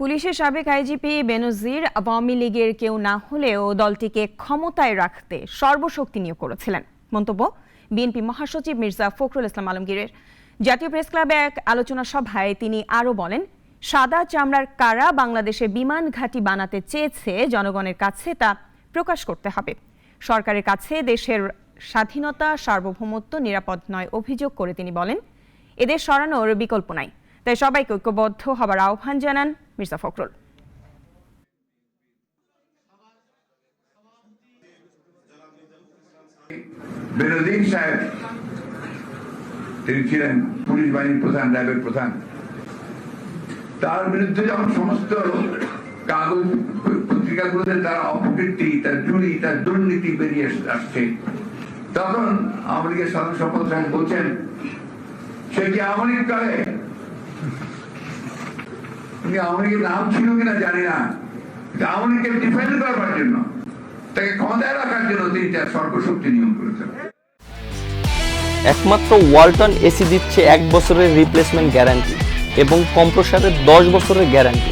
পুলিশের সাবেক আইজিপি বেনজির আওয়ামী লীগের কেউ না হলেও দলটিকে ক্ষমতায় রাখতে সর্বশক্তি নিয়োগ করেছিলেন। মন্তব্য, বিএনপি মহাসচিব মির্জা ফখরুল ইসলাম আলমগীরের। জাতীয় প্রেস ক্লাবে এক আলোচনা সভায় তিনি আরও বলেন, সাদা চামড়ার কারা বাংলাদেশে বিমান ঘাঁটি বানাতে চেয়েছে জনগণের কাছে তা প্রকাশ করতে হবে। সরকারের কাছে দেশের স্বাধীনতা, সার্বভৌমত্ব, নিরাপদ নয় অভিযোগ করে তিনি বলেন, এদের সরানোর বিকল্প নাই। তাই সবাইকে ঐক্যবদ্ধ হবার আহ্বান জানান মির্জা ফখরুল বেনজির সাহেব তিনি ছিলেন পুলিশ বাহিনীর প্রধান র্যাবের প্রধান তার বিরুদ্ধে যখন সমস্ত কাগজ পত্রিকাগুলোতে তার অপকীর্তি তার চুরি তার দুর্নীতি বেরিয়ে আসছে তখন আওয়ামী লীগের সাধারণ সম্পাদক সাহেব বলছেন সে কি আওয়ামী লীগ করে উনি আওয়ামী লীগের নাম ছিল কিনা জানি না। আওয়ামী লীগকে ডিফেন্ড করবার জন্য, তাকে ক্ষমতায় রাখার জন্য তিনি তার সর্বশক্তি নিয়োগ করেছেন। একমাত্র ওয়ালটন এসি দিচ্ছে এক বছরের রিপ্লেসমেন্ট গ্যারান্টি এবং কম্প্রসারের দশ বছরের গ্যারান্টি